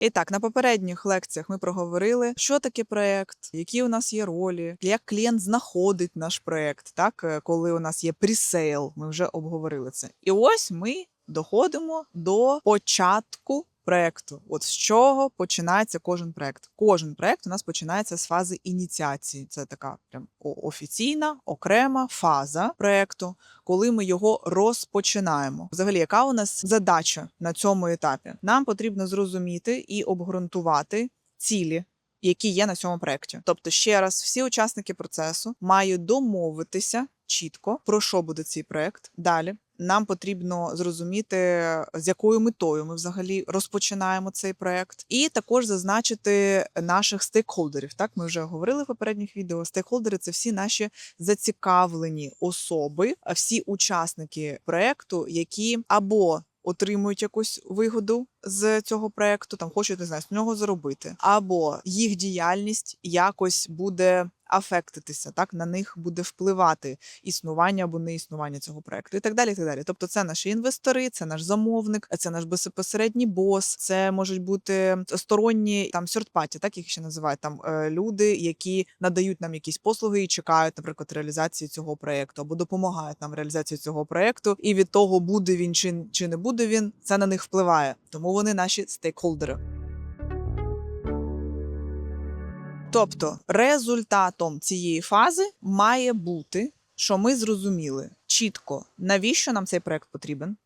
І так, на попередніх лекціях ми проговорили, що таке проект, які у нас є ролі, як клієнт знаходить наш проект, так е, коли у нас є пресейл, ми вже обговорили це. І ось ми доходимо до початку. Проекту, от з чого починається кожен проект. Кожен проект у нас починається з фази ініціації. Це така прям офіційна окрема фаза проекту, коли ми його розпочинаємо. Взагалі, яка у нас задача на цьому етапі? Нам потрібно зрозуміти і обґрунтувати цілі. Які є на цьому проєкті. Тобто, ще раз, всі учасники процесу мають домовитися чітко, про що буде цей проєкт. Далі нам потрібно зрозуміти, з якою метою ми взагалі розпочинаємо цей проект, і також зазначити наших стейкхолдерів. Так, ми вже говорили в попередніх відео. Стейкхолдери це всі наші зацікавлені особи, всі учасники проекту, які або Отримують якусь вигоду з цього проекту, там хочуть не знаю, з нього заробити, або їх діяльність якось буде афектитися, так на них буде впливати існування або неіснування цього проекту, і так далі. І так далі. Тобто, це наші інвестори, це наш замовник, це наш безпосередній бос, це можуть бути сторонні там сьортпаті, так їх ще називають там е, люди, які надають нам якісь послуги і чекають, наприклад, реалізації цього проекту, або допомагають нам реалізації цього проекту. І від того, буде він чи, чи не буде він, це на них впливає. Тому вони наші стейкхолдери. Тобто результатом цієї фази має бути, що ми зрозуміли чітко, навіщо нам цей проект потрібен.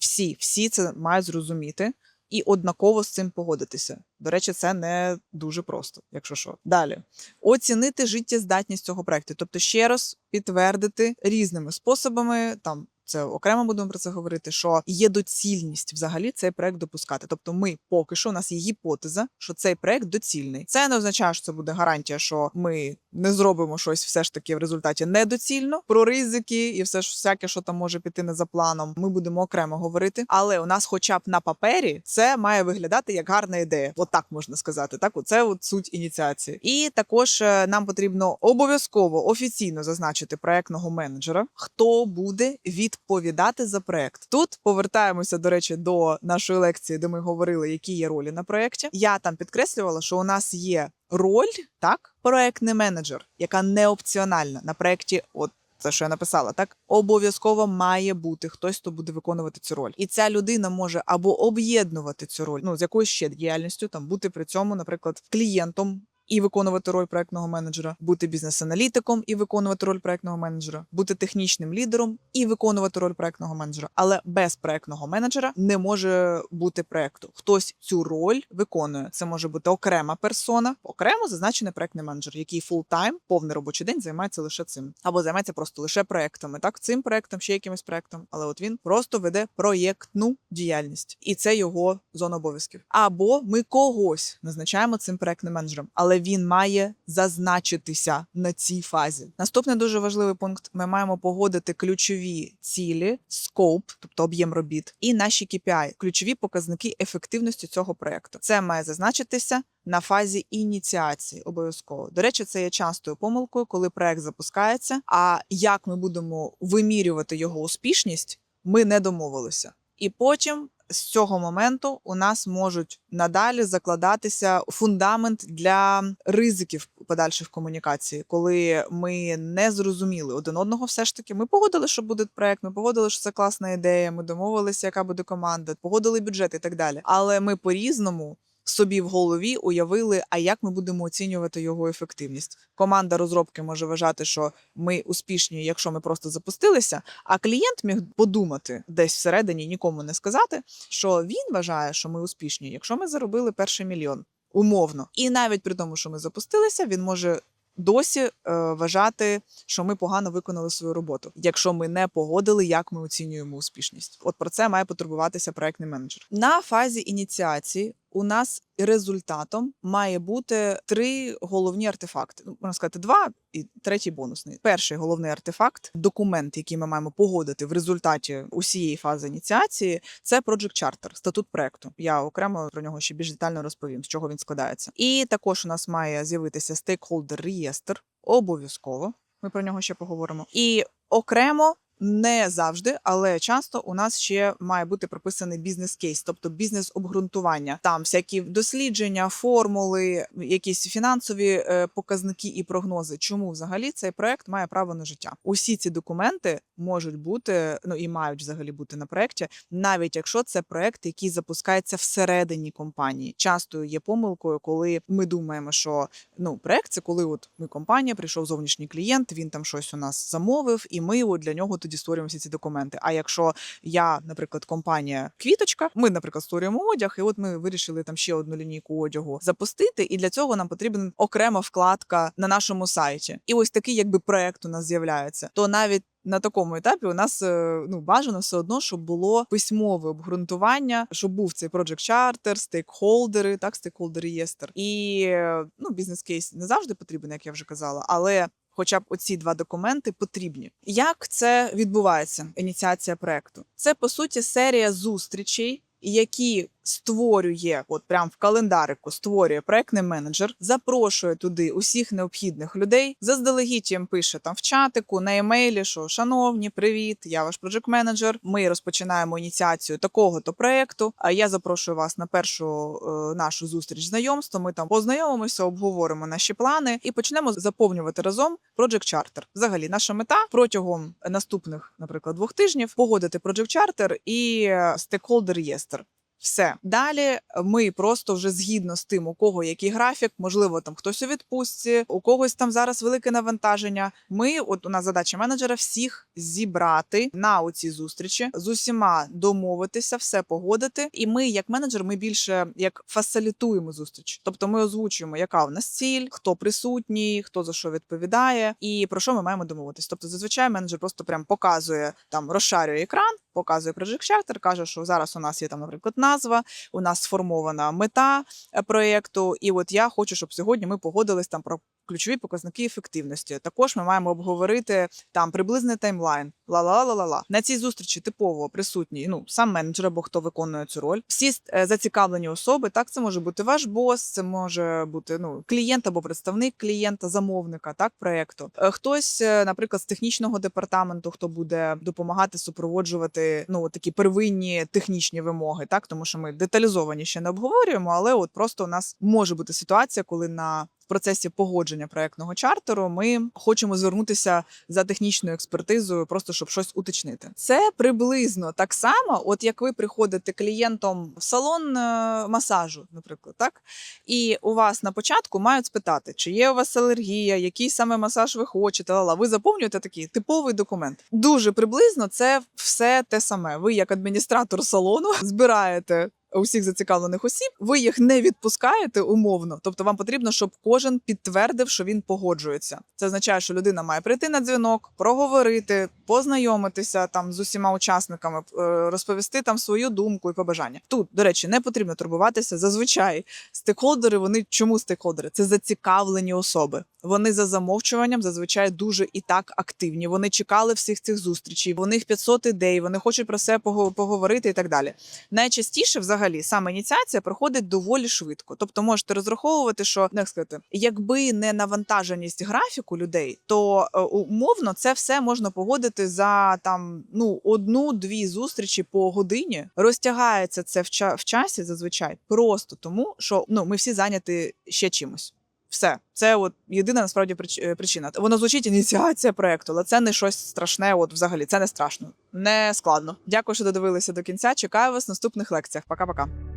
Всі, всі це мають зрозуміти і однаково з цим погодитися. До речі, це не дуже просто, якщо що. Далі оцінити життєздатність цього проекту, тобто ще раз підтвердити різними способами там. Це окремо будемо про це говорити, що є доцільність взагалі цей проект допускати. Тобто, ми поки що у нас є гіпотеза, що цей проект доцільний. Це не означає, що це буде гарантія, що ми не зробимо щось все ж таки в результаті недоцільно про ризики і все ж всяке, що там може піти не за планом. Ми будемо окремо говорити. Але у нас, хоча б на папері, це має виглядати як гарна ідея. От так можна сказати. Так, оце от суть ініціації. І також е, нам потрібно обов'язково офіційно зазначити проектного менеджера, хто буде відповідати за проект. Тут повертаємося до речі до нашої лекції, де ми говорили, які є ролі на проекті. Я там підкреслювала, що у нас є роль, так, проектний менеджер, яка не опціональна на проекті. От це, що я написала, так обов'язково має бути хтось, хто буде виконувати цю роль, і ця людина може або об'єднувати цю роль, ну з якоюсь ще діяльністю, там бути при цьому, наприклад, клієнтом. І виконувати роль проектного менеджера, бути бізнес-аналітиком і виконувати роль проектного менеджера, бути технічним лідером і виконувати роль проектного менеджера. Але без проектного менеджера не може бути проекту. Хтось цю роль виконує. Це може бути окрема персона, окремо зазначений проектний менеджер, який фултайм, повний робочий день займається лише цим, або займається просто лише проектами. Так, цим проектом, ще якимось проектом. Але от він просто веде проєктну діяльність, і це його зона обов'язків. Або ми когось назначаємо цим проектним менеджером, але він має зазначитися на цій фазі. Наступний дуже важливий пункт: ми маємо погодити ключові цілі, скоп, тобто об'єм робіт, і наші KPI, ключові показники ефективності цього проекту. Це має зазначитися. На фазі ініціації обов'язково до речі, це є частою помилкою, коли проект запускається. А як ми будемо вимірювати його успішність, ми не домовилися. І потім з цього моменту у нас можуть надалі закладатися фундамент для ризиків подальших комунікацій, коли ми не зрозуміли один одного. Все ж таки, ми погодили, що буде проект, ми погодили, що це класна ідея. Ми домовилися, яка буде команда, погодили бюджет і так далі. Але ми по-різному. Собі в голові уявили, а як ми будемо оцінювати його ефективність. Команда розробки може вважати, що ми успішні, якщо ми просто запустилися. А клієнт міг подумати десь всередині, нікому не сказати, що він вважає, що ми успішні, якщо ми заробили перший мільйон умовно. І навіть при тому, що ми запустилися, він може. Досі е, вважати, що ми погано виконали свою роботу, якщо ми не погодили, як ми оцінюємо успішність. От про це має потурбуватися проектний менеджер. На фазі ініціації у нас результатом має бути три головні артефакти. Ну, можна сказати, два і третій бонусний. Перший головний артефакт, документ, який ми маємо погодити в результаті усієї фази ініціації, це Project Charter, статут проекту. Я окремо про нього ще більш детально розповім, з чого він складається. І також у нас має з'явитися стейкхолдер реєстр, обов'язково. Ми про нього ще поговоримо. І окремо Не завжди, але часто у нас ще має бути прописаний бізнес-кейс, тобто бізнес-обґрунтування. Там всякі дослідження, формули, якісь фінансові е, показники і прогнози. Чому взагалі цей проект має право на життя? Усі ці документи можуть бути, ну і мають взагалі бути на проекті, навіть якщо це проект, який запускається всередині компанії. Часто є помилкою, коли ми думаємо, що ну проект це коли от ми компанія, прийшов зовнішній клієнт, він там щось у нас замовив, і ми от для нього тоді створюємо всі ці документи. А якщо я, наприклад, компанія Квіточка, ми, наприклад, створюємо одяг, і от ми вирішили там ще одну лінійку одягу запустити, і для цього нам потрібна окрема вкладка на нашому сайті. І ось такий, якби проект у нас з'являється, то навіть. На такому етапі у нас е, ну бажано все одно, щоб було письмове обґрунтування, щоб був цей project charter, стейкхолдери, так стейкхолдер реєстр. І е, ну бізнес-кейс не завжди потрібен, як я вже казала, але. Хоча б оці два документи потрібні. Як це відбувається? Ініціація проекту? Це по суті серія зустрічей, які створює, от прям в календарику створює проектний менеджер, запрошує туди усіх необхідних людей. Заздалегідь їм пише там в чатику, на емейлі, що шановні, привіт, я ваш проект менеджер. Ми розпочинаємо ініціацію такого-то проекту. А я запрошую вас на першу е, нашу зустріч знайомства. Ми там познайомимося, обговоримо наші плани і почнемо заповнювати разом Project Charter. Взагалі, наша мета протягом наступних, наприклад, двох тижнів погодити Project Charter і стейкхолдер реєстр. Все далі ми просто вже згідно з тим, у кого який графік, можливо, там хтось у відпустці, у когось там зараз велике навантаження. Ми, от у нас задача менеджера, всіх зібрати на оці зустрічі, з усіма домовитися, все погодити. І ми, як менеджер, ми більше як фасилітуємо зустріч. Тобто ми озвучуємо, яка у нас ціль, хто присутній, хто за що відповідає, і про що ми маємо домовитись. Тобто, зазвичай менеджер просто прям показує там, розшарює екран, показує Project Charter, каже, що зараз у нас є там, наприклад, назва, у нас сформована мета е, проєкту, і от я хочу, щоб сьогодні ми погодились там про. Ключові показники ефективності. Також ми маємо обговорити там приблизний таймлайн. Ла-ла-ла-ла-ла. На цій зустрічі типово присутній ну сам менеджер або хто виконує цю роль. Всі е, зацікавлені особи. Так, це може бути ваш бос, це може бути ну клієнт або представник клієнта, замовника, так проекту. Е, Хтось, е, наприклад, з технічного департаменту, хто буде допомагати супроводжувати ну такі первинні технічні вимоги, так тому що ми деталізовані ще не обговорюємо, але от просто у нас може бути ситуація, коли на в процесі погодження проектного чартеру ми хочемо звернутися за технічною експертизою, просто щоб щось уточнити. Це приблизно так само, от як ви приходите клієнтом в салон е, масажу, наприклад, так і у вас на початку мають спитати, чи є у вас алергія, який саме масаж ви хочете. Лала, ви заповнюєте такий типовий документ. Дуже приблизно це все те саме. Ви, як адміністратор салону, збираєте усіх зацікавлених осіб, ви їх не відпускаєте умовно. Тобто вам потрібно, щоб кожен підтвердив, що він погоджується. Це означає, що людина має прийти на дзвінок, проговорити, познайомитися там з усіма учасниками, е, розповісти там свою думку і побажання. Тут, до речі, не потрібно турбуватися. Зазвичай стейкхолдери, вони чому стейкхолдери? Це зацікавлені особи. Вони за замовчуванням зазвичай дуже і так активні. Вони чекали всіх цих зустрічей. У них 500 ідей, вони хочуть про це поговорити і так далі. Найчастіше, взагалі, саме ініціація проходить доволі швидко. Тобто, можете розраховувати, що ну, як сказати, якби не навантаженість графіку людей, то е, умовно це все можна погодити за там ну одну-дві зустрічі по годині. Розтягається це в часі зазвичай просто тому, що ну ми всі зайняті ще чимось. Все, це от єдина насправді е, причина. Воно звучить ініціація проекту, але це не щось страшне. От взагалі це не страшно, не складно. Дякую, що додивилися до кінця. Чекаю вас в наступних лекціях. Пока-пока.